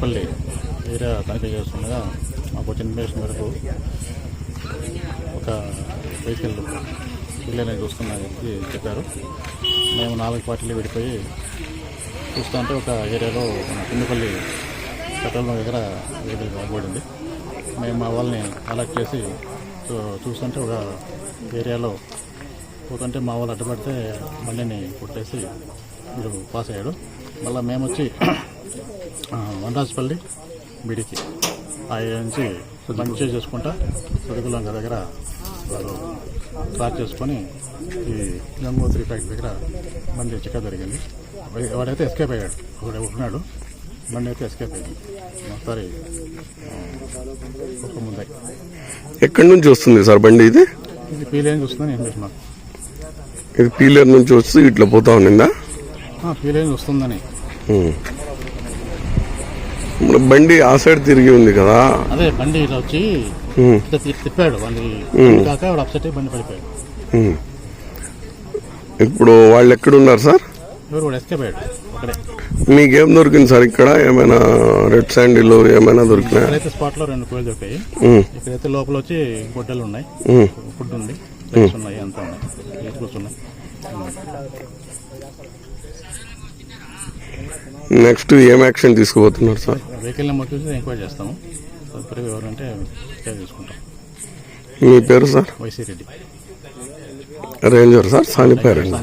కిందపల్లి area తనిఖీ చేస్తుండగా మాకు వచ్చిన ఇన్ఫర్మేషన్ మేరకు ఒక వెహికల్ వీళ్ళని చూస్తున్నారని చెప్పి చెప్పారు. మేము నాలుగు పార్టీలు విడిపోయి చూస్తుంటే ఒక ఏరియాలో పిండిపల్లి కిందపల్లి పెట్రోల్ బంక్ దగ్గర వెహికల్ బాగుపడింది మేము మా వాళ్ళని అలర్ట్ చేసి చూస్తుంటే ఒక ఏరియాలో పోతుంటే మా వాళ్ళు అడ్డుపడితే బండిని కొట్టేసి వీడు పాస్ అయ్యాడు. మళ్ళీ మేము వచ్చి ఆ, వనరాజపల్లి బిడికి నుంచి చేసి చేసుకుంటా సుడిగులంక దగ్గర వాళ్ళు ట్రాక్ చేసుకొని ఈ గంగోత్రి ఫ్యాక్టరీ దగ్గర బండి చిక్క జరిగింది. వాడి- వాడైతే ఎస్కేప్ అయ్యాడు. ఒకడు ఉన్నాడు? బండి అయితే ఎస్కేప్ అయ్యింది. ఒకసారి ఒక ముందై. ఎక్కడి నుంచి వస్తుంది సార్ బండి ఇది? ఇది పీలేని చూస్తుందని ఇన్ఫర్మేషన్ మాకు. ఇది పీలర్ నుంచి వస్తూ ఇట్లా పోతా ఉన్నిందా పీలేని వస్తుందని. బండి ఆ సైడ్ తిరిగి ఉంది కదా. అదే బండి ఇలా వచ్చి ఇట్లా తిప్పాడు. బండి కాక అప్సెట్ అయ్యి బండి పడిపోయాడు. ఇప్పుడు వాళ్ళు ఎక్కడున్నారు సార్? మీకేం దొరికింది సార్ ఇక్కడ? ఏమైనా రెడ్ శాండిల్ ఏమైనా దొరికినాయా? స్పాట్లో రెండు కోయలు దొరికాయి. ఇక్కడైతే లోపల వచ్చి గొడ్డలు ఉన్నాయి. ఫుడ్ ఉంది. ఉన్నాయి అంతా ఉన్నాయి. కూర్చున్నాయి నెక్స్ట్ ఏం యాక్షన్ తీసుకుపోతున్నారు సార్? వెహికల్ నెంబర్ చూసి ఎంక్వైరీ చేస్తాము. తదుపరి ఎవరంటే తీసుకుంటాం మీ పేరు sir? Y C Reddy ranger. Sir సానిపారండి